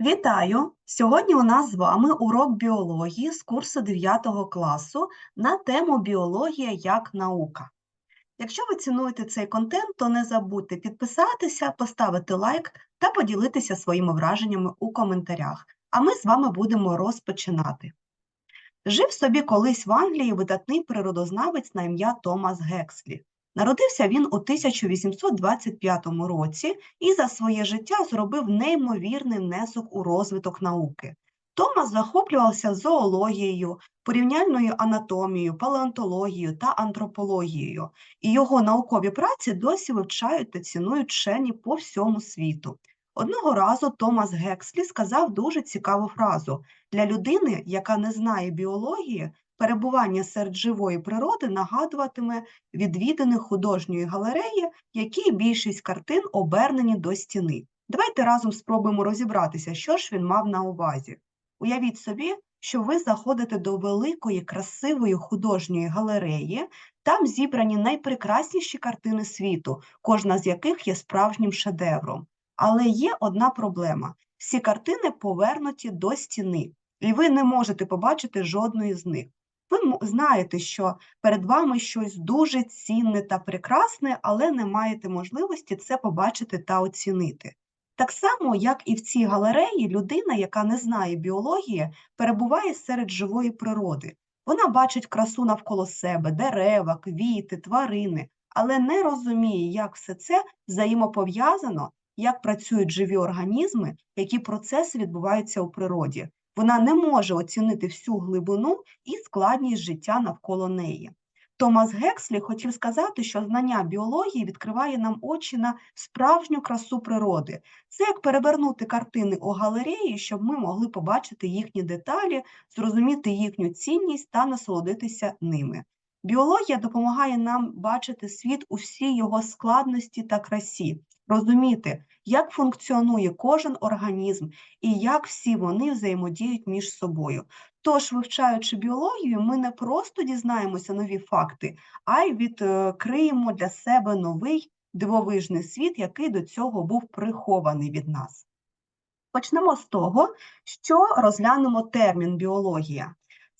Вітаю! Сьогодні у нас з вами урок біології з курсу 9 класу на тему біологія як наука. Якщо ви цінуєте цей контент, то не забудьте підписатися, поставити лайк та поділитися своїми враженнями у коментарях. А ми з вами будемо розпочинати. Жив собі колись в Англії видатний природознавець на ім'я Томас Гекслі. Народився він у 1825 році і за своє життя зробив неймовірний внесок у розвиток науки. Томас захоплювався зоологією, порівняльною анатомією, палеонтологією та антропологією, і його наукові праці досі вивчають та цінують вчені по всьому світу. Одного разу Томас Гекслі сказав дуже цікаву фразу: для людини, яка не знає біології, перебування серед живої природи нагадуватиме відвідини художньої галереї, які більшість картин обернені до стіни. Давайте разом спробуємо розібратися, що ж він мав на увазі. Уявіть собі, що ви заходите до великої, красивої художньої галереї, там зібрані найпрекрасніші картини світу, кожна з яких є справжнім шедевром. Але є одна проблема: всі картини повернуті до стіни, і ви не можете побачити жодної з них. Ви знаєте, що перед вами щось дуже цінне та прекрасне, але не маєте можливості це побачити та оцінити. Так само, як і в цій галереї, людина, яка не знає біології, перебуває серед живої природи. Вона бачить красу навколо себе, дерева, квіти, тварини, але не розуміє, як все це взаємопов'язано, як працюють живі організми, які процеси відбуваються у природі. Вона не може оцінити всю глибину і складність життя навколо неї. Томас Гекслі хотів сказати, що знання біології відкриває нам очі на справжню красу природи. Це як перевернути картини у галереї, щоб ми могли побачити їхні деталі, зрозуміти їхню цінність та насолодитися ними. Біологія допомагає нам бачити світ у всій його складності та красі, розуміти, як функціонує кожен організм і як всі вони взаємодіють між собою. Тож, вивчаючи біологію, ми не просто дізнаємося нові факти, а й відкриємо для себе новий дивовижний світ, який до цього був прихований від нас. Почнемо з того, що розглянемо термін біологія.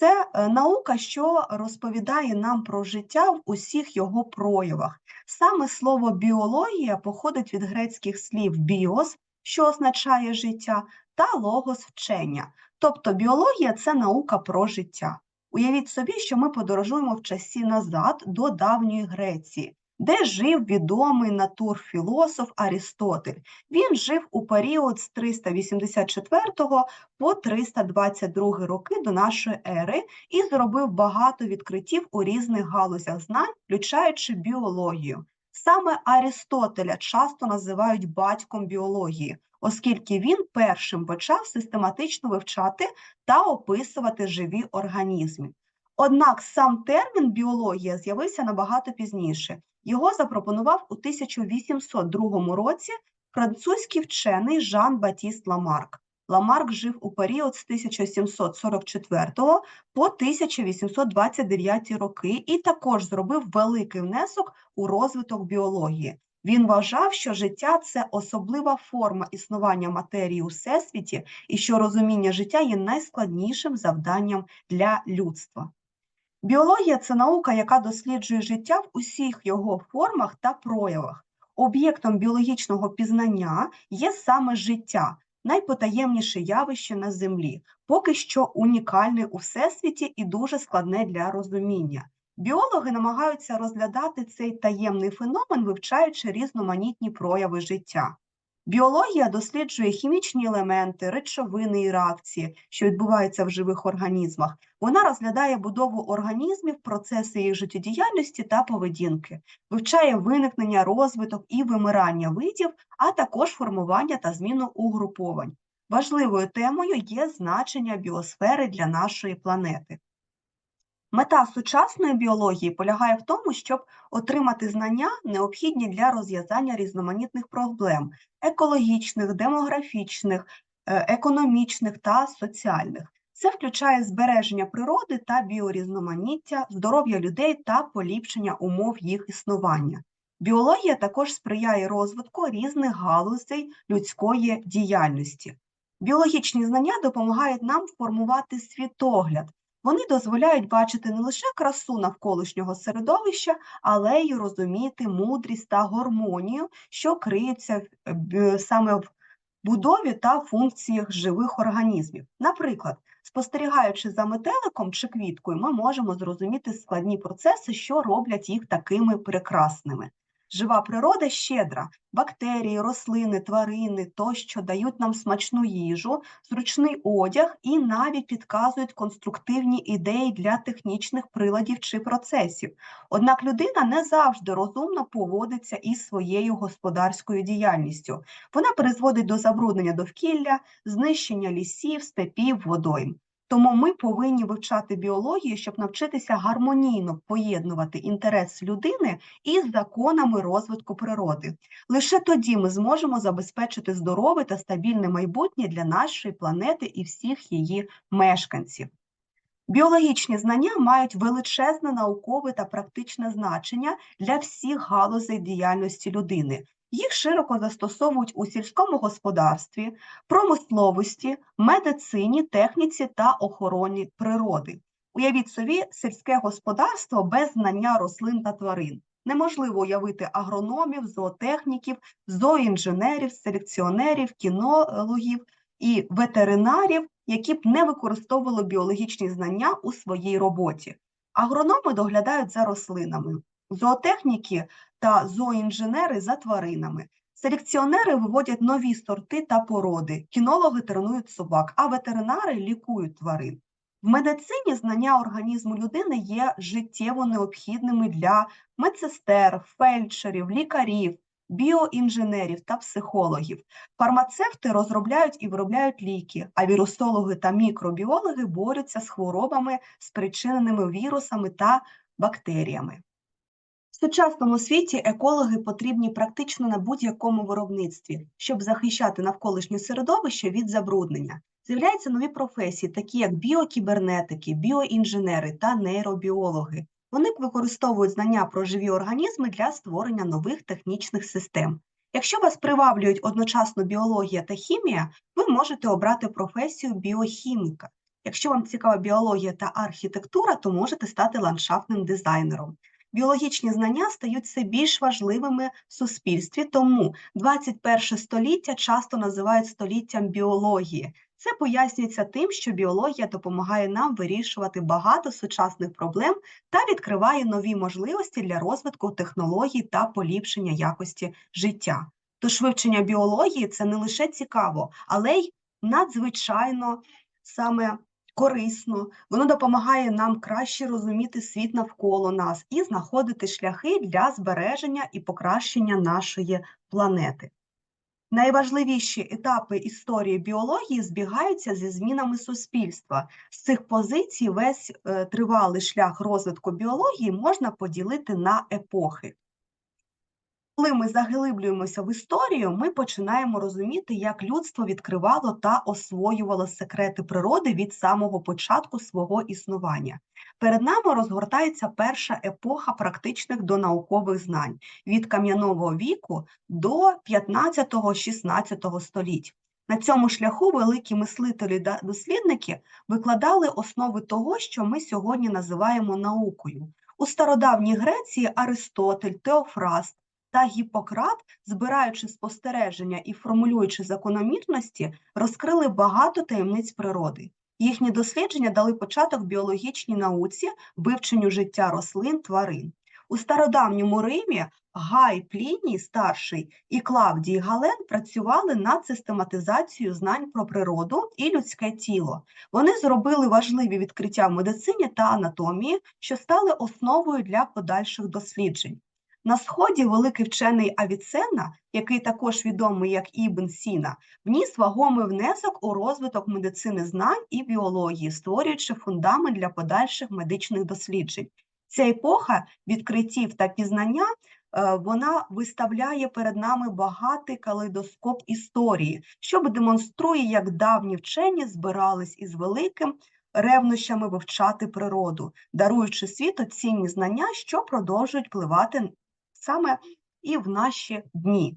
Це е, наука, що розповідає нам про життя в усіх його проявах. Саме слово біологія походить від грецьких слів біос, що означає життя, та логос вчення. Тобто біологія це наука про життя. Уявіть собі, що ми подорожуємо в часі назад до давньої Греції де жив відомий натурфілософ Арістотель. Він жив у період з 384 по 322 роки до нашої ери і зробив багато відкриттів у різних галузях знань, включаючи біологію. Саме Арістотеля часто називають батьком біології, оскільки він першим почав систематично вивчати та описувати живі організми. Однак сам термін біологія з'явився набагато пізніше. Його запропонував у 1802 році французький вчений Жан Батіст Ламарк. Ламарк жив у період з 1744 по 1829 роки і також зробив великий внесок у розвиток біології. Він вважав, що життя це особлива форма існування матерії у всесвіті, і що розуміння життя є найскладнішим завданням для людства. Біологія це наука, яка досліджує життя в усіх його формах та проявах. Об'єктом біологічного пізнання є саме життя, найпотаємніше явище на Землі, поки що унікальне у всесвіті і дуже складне для розуміння. Біологи намагаються розглядати цей таємний феномен, вивчаючи різноманітні прояви життя. Біологія досліджує хімічні елементи, речовини і реакції, що відбуваються в живих організмах. Вона розглядає будову організмів, процеси їх життєдіяльності та поведінки, вивчає виникнення, розвиток і вимирання видів, а також формування та зміну угруповань. Важливою темою є значення біосфери для нашої планети. Мета сучасної біології полягає в тому, щоб отримати знання, необхідні для розв'язання різноманітних проблем екологічних, демографічних, е, економічних та соціальних. Це включає збереження природи та біорізноманіття, здоров'я людей та поліпшення умов їх існування. Біологія також сприяє розвитку різних галузей людської діяльності. Біологічні знання допомагають нам формувати світогляд. Вони дозволяють бачити не лише красу навколишнього середовища, але й розуміти мудрість та гармонію, що криються саме в будові та функціях живих організмів. Наприклад, спостерігаючи за метеликом чи квіткою, ми можемо зрозуміти складні процеси, що роблять їх такими прекрасними. Жива природа щедра, бактерії, рослини, тварини тощо дають нам смачну їжу, зручний одяг і навіть підказують конструктивні ідеї для технічних приладів чи процесів. Однак людина не завжди розумно поводиться із своєю господарською діяльністю. Вона призводить до забруднення довкілля, знищення лісів, степів, водойм. Тому ми повинні вивчати біологію, щоб навчитися гармонійно поєднувати інтерес людини із законами розвитку природи. Лише тоді ми зможемо забезпечити здорове та стабільне майбутнє для нашої планети і всіх її мешканців. Біологічні знання мають величезне наукове та практичне значення для всіх галузей діяльності людини. Їх широко застосовують у сільському господарстві, промисловості, медицині, техніці та охороні природи. Уявіть собі сільське господарство без знання рослин та тварин. Неможливо уявити агрономів, зоотехніків, зооінженерів, селекціонерів, кінологів і ветеринарів, які б не використовували біологічні знання у своїй роботі. Агрономи доглядають за рослинами, зоотехніки та зооінженери за тваринами. Селекціонери виводять нові сорти та породи, кінологи тренують собак, а ветеринари лікують тварин. В медицині знання організму людини є життєво необхідними для медсестер, фельдшерів, лікарів, біоінженерів та психологів. Фармацевти розробляють і виробляють ліки, а вірусологи та мікробіологи борються з хворобами, спричиненими вірусами та бактеріями. В сучасному світі екологи потрібні практично на будь-якому виробництві, щоб захищати навколишнє середовище від забруднення. З'являються нові професії, такі як біокібернетики, біоінженери та нейробіологи. Вони використовують знання про живі організми для створення нових технічних систем. Якщо вас приваблюють одночасно біологія та хімія, ви можете обрати професію біохіміка. Якщо вам цікава біологія та архітектура, то можете стати ландшафтним дизайнером. Біологічні знання стають все більш важливими в суспільстві, тому 21 століття часто називають століттям біології. Це пояснюється тим, що біологія допомагає нам вирішувати багато сучасних проблем та відкриває нові можливості для розвитку технологій та поліпшення якості життя. Тож вивчення біології це не лише цікаво, але й надзвичайно саме корисно. Воно допомагає нам краще розуміти світ навколо нас і знаходити шляхи для збереження і покращення нашої планети. Найважливіші етапи історії біології збігаються зі змінами суспільства. З цих позицій весь е, тривалий шлях розвитку біології можна поділити на епохи. Коли ми заглиблюємося в історію, ми починаємо розуміти, як людство відкривало та освоювало секрети природи від самого початку свого існування. Перед нами розгортається перша епоха практичних донаукових знань від кам'яного віку до 15-16 століть. На цьому шляху великі мислителі та дослідники викладали основи того, що ми сьогодні називаємо наукою. У стародавній Греції Аристотель, Теофраст та Гіппократ, збираючи спостереження і формулюючи закономірності, розкрили багато таємниць природи. Їхні дослідження дали початок біологічній науці, вивченню життя рослин, тварин. У стародавньому Римі Гай Пліній старший і Клавдій Гален працювали над систематизацією знань про природу і людське тіло. Вони зробили важливі відкриття в медицині та анатомії, що стали основою для подальших досліджень. На сході великий вчений Авіцена, який також відомий як Ібн Сіна, вніс вагомий внесок у розвиток медицини знань і біології, створюючи фундамент для подальших медичних досліджень. Ця епоха відкриттів та пізнання е, вона виставляє перед нами багатий калейдоскоп історії, що демонструє, як давні вчені збирались із великим ревнощами вивчати природу, даруючи світу цінні знання, що продовжують впливати саме і в наші дні.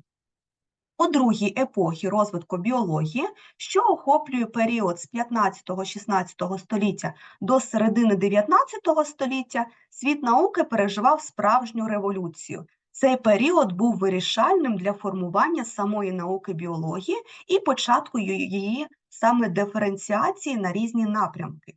У другій епохі розвитку біології, що охоплює період з 15-16 століття до середини 19 століття, світ науки переживав справжню революцію. Цей період був вирішальним для формування самої науки біології і початку її саме диференціації на різні напрямки.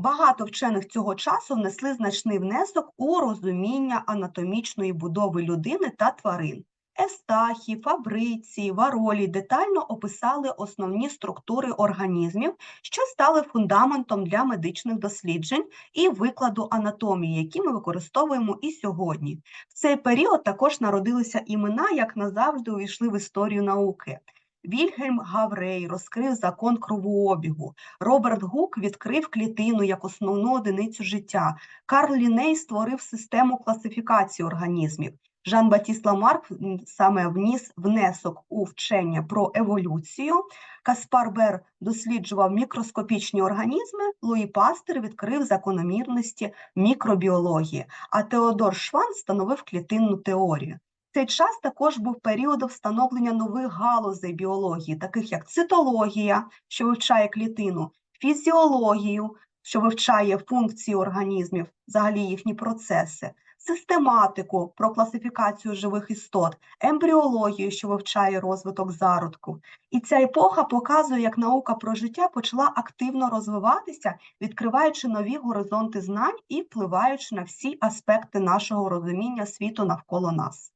Багато вчених цього часу внесли значний внесок у розуміння анатомічної будови людини та тварин. Естахі, Фабриці, Варолі детально описали основні структури організмів, що стали фундаментом для медичних досліджень і викладу анатомії, які ми використовуємо і сьогодні. В цей період також народилися імена, як назавжди увійшли в історію науки. Вільгельм Гаврей розкрив закон кровообігу. Роберт Гук відкрив клітину як основну одиницю життя. Карл Ліней створив систему класифікації організмів. Жан Батіст Ламарк саме вніс внесок у вчення про еволюцію. Каспар Бер досліджував мікроскопічні організми. Луї Пастер відкрив закономірності мікробіології, а Теодор Шван встановив клітинну теорію. Цей час також був періодом встановлення нових галузей біології, таких як цитологія, що вивчає клітину, фізіологію, що вивчає функції організмів, взагалі їхні процеси, систематику про класифікацію живих істот, ембріологію, що вивчає розвиток зародку. І ця епоха показує, як наука про життя почала активно розвиватися, відкриваючи нові горизонти знань і впливаючи на всі аспекти нашого розуміння світу навколо нас.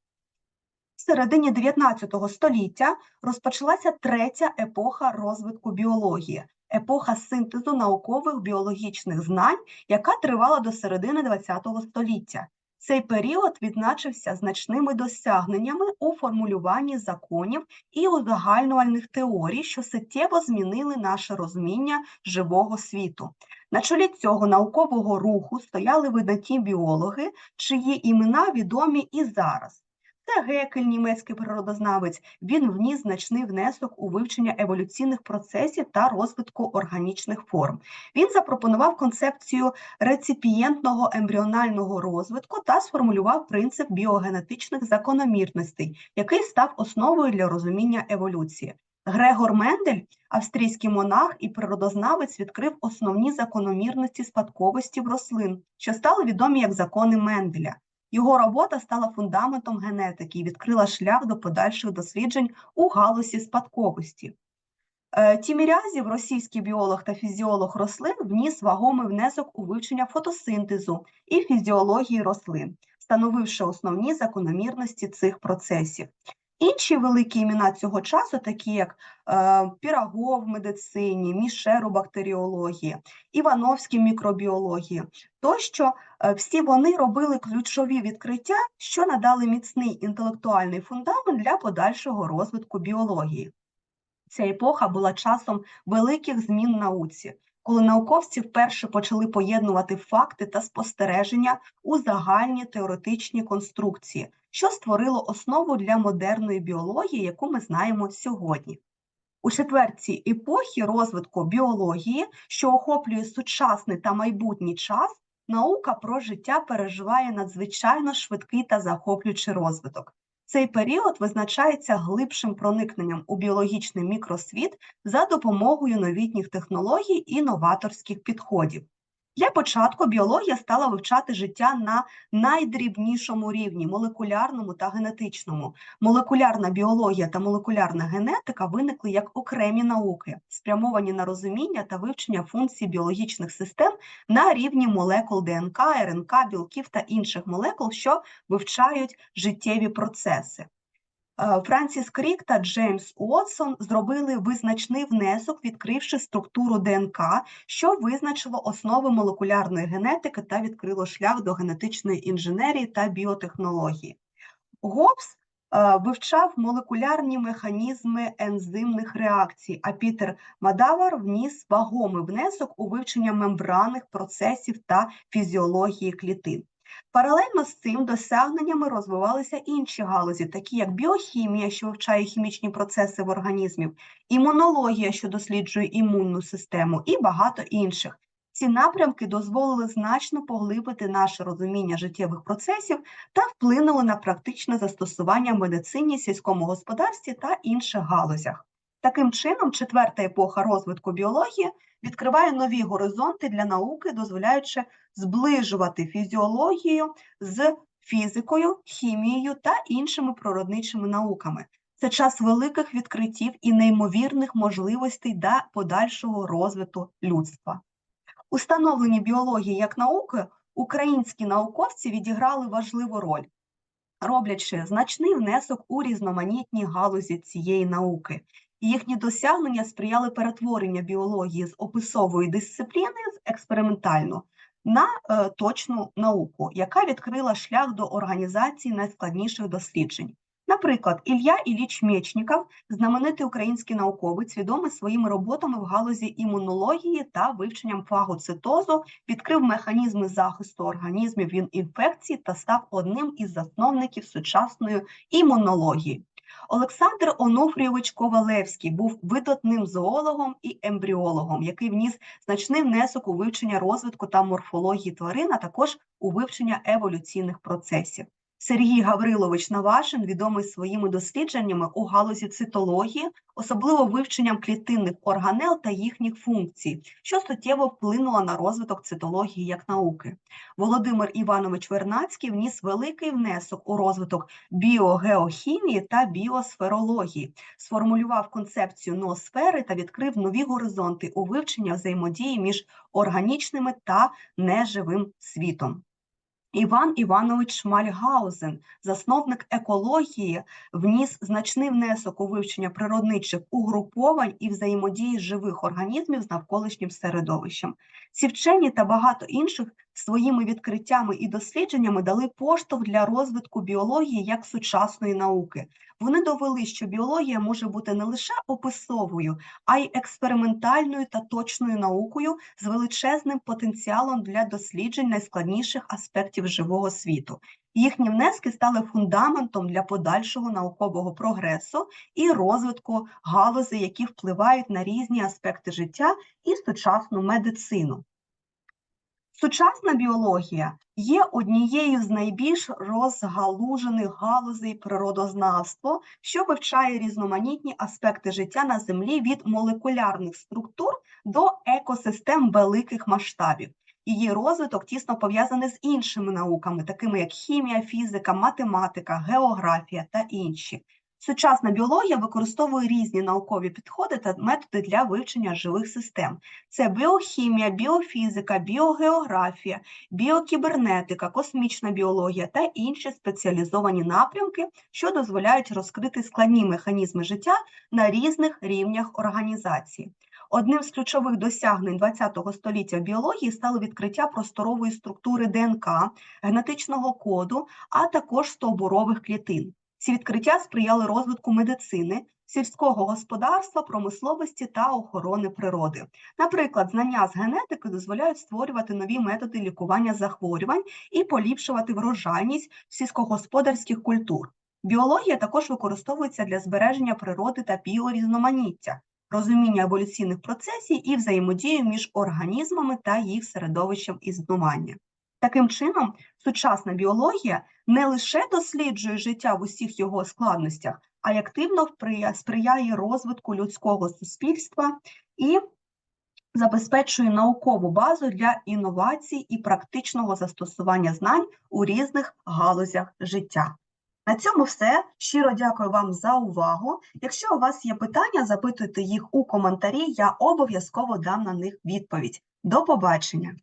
В середині 19 століття розпочалася третя епоха розвитку біології, епоха синтезу наукових біологічних знань, яка тривала до середини ХХ століття. Цей період відзначився значними досягненнями у формулюванні законів і узагальнювальних теорій, що суттєво змінили наше розуміння живого світу. На чолі цього наукового руху стояли видатні біологи, чиї імена відомі і зараз. Це Гекель, німецький природознавець, він вніс значний внесок у вивчення еволюційних процесів та розвитку органічних форм. Він запропонував концепцію реципієнтного ембріонального розвитку та сформулював принцип біогенетичних закономірностей, який став основою для розуміння еволюції. Грегор Мендель, австрійський монах і природознавець, відкрив основні закономірності спадковості в рослин, що стали відомі як закони Менделя. Його робота стала фундаментом генетики і відкрила шлях до подальших досліджень у галузі спадковості. Е, Тімірязів, російський біолог та фізіолог рослин, вніс вагомий внесок у вивчення фотосинтезу і фізіології рослин, встановивши основні закономірності цих процесів. Інші великі імена цього часу, такі як е, Пірагов в медицині, Мішер у бактеріології, Івановський мікробіології, тощо всі вони робили ключові відкриття, що надали міцний інтелектуальний фундамент для подальшого розвитку біології. Ця епоха була часом великих змін в науці, коли науковці вперше почали поєднувати факти та спостереження у загальні теоретичні конструкції, що створило основу для модерної біології, яку ми знаємо сьогодні. У четвертій епохі розвитку біології, що охоплює сучасний та майбутній час, наука про життя переживає надзвичайно швидкий та захоплюючий розвиток. Цей період визначається глибшим проникненням у біологічний мікросвіт за допомогою новітніх технологій і новаторських підходів. Для початку біологія стала вивчати життя на найдрібнішому рівні молекулярному та генетичному. Молекулярна біологія та молекулярна генетика виникли як окремі науки, спрямовані на розуміння та вивчення функцій біологічних систем на рівні молекул ДНК, РНК, білків та інших молекул, що вивчають життєві процеси. Е, Франсіс Крік та Джеймс Уотсон зробили визначний внесок, відкривши структуру ДНК, що визначило основи молекулярної генетики та відкрило шлях до генетичної інженерії та біотехнології. Гоббс е, вивчав молекулярні механізми ензимних реакцій, а Пітер Мадавар вніс вагомий внесок у вивчення мембранних процесів та фізіології клітин. Паралельно з цим досягненнями розвивалися інші галузі, такі як біохімія, що вивчає хімічні процеси в організмі, імунологія, що досліджує імунну систему, і багато інших. Ці напрямки дозволили значно поглибити наше розуміння життєвих процесів та вплинули на практичне застосування в медицині, сільському господарстві та інших галузях. Таким чином, четверта епоха розвитку біології відкриває нові горизонти для науки, дозволяючи зближувати фізіологію з фізикою, хімією та іншими природничими науками. Це час великих відкриттів і неймовірних можливостей для подальшого розвитку людства. У становленні біології як науки українські науковці відіграли важливу роль, роблячи значний внесок у різноманітні галузі цієї науки. Їхні досягнення сприяли перетворенню біології з описової дисципліни з експериментальну на е, точну науку, яка відкрила шлях до організації найскладніших досліджень. Наприклад, Ілля Іліч Мєчніков, знаменитий український науковець, відомий своїми роботами в галузі імунології та вивченням фагоцитозу, відкрив механізми захисту організмів від інфекцій та став одним із засновників сучасної імунології. Олександр Онуфрійович Ковалевський був видатним зоологом і ембріологом, який вніс значний внесок у вивчення розвитку та морфології тварин, а також у вивчення еволюційних процесів. Сергій Гаврилович Навашин відомий своїми дослідженнями у галузі цитології, особливо вивченням клітинних органел та їхніх функцій, що суттєво вплинуло на розвиток цитології як науки. Володимир Іванович Вернацький вніс великий внесок у розвиток біогеохімії та біосферології, сформулював концепцію ноосфери та відкрив нові горизонти у вивченні взаємодії між органічними та неживим світом. Іван Іванович Шмальгаузен, засновник екології, вніс значний внесок у вивчення природничих угруповань і взаємодії живих організмів з навколишнім середовищем. Ці вчені та багато інших своїми відкриттями і дослідженнями дали поштовх для розвитку біології як сучасної науки. Вони довели, що біологія може бути не лише описовою, а й експериментальною та точною наукою з величезним потенціалом для досліджень найскладніших аспектів живого світу. Їхні внески стали фундаментом для подальшого наукового прогресу і розвитку галузей, які впливають на різні аспекти життя і сучасну медицину. Сучасна біологія є однією з найбільш розгалужених галузей природознавства, що вивчає різноманітні аспекти життя на Землі від молекулярних структур до екосистем великих масштабів. Її розвиток тісно пов'язаний з іншими науками, такими як хімія, фізика, математика, географія та інші. Сучасна біологія використовує різні наукові підходи та методи для вивчення живих систем. Це біохімія, біофізика, біогеографія, біокібернетика, космічна біологія та інші спеціалізовані напрямки, що дозволяють розкрити складні механізми життя на різних рівнях організації. Одним з ключових досягнень ХХ століття в біології стало відкриття просторової структури ДНК, генетичного коду, а також стовбурових клітин. Ці відкриття сприяли розвитку медицини, сільського господарства, промисловості та охорони природи. Наприклад, знання з генетики дозволяють створювати нові методи лікування захворювань і поліпшувати врожайність сільськогосподарських культур. Біологія також використовується для збереження природи та біорізноманіття, розуміння еволюційних процесів і взаємодію між організмами та їх середовищем існування. Таким чином, сучасна біологія не лише досліджує життя в усіх його складностях, а й активно сприяє розвитку людського суспільства і забезпечує наукову базу для інновацій і практичного застосування знань у різних галузях життя. На цьому все. Щиро дякую вам за увагу. Якщо у вас є питання, запитуйте їх у коментарі, я обов'язково дам на них відповідь. До побачення!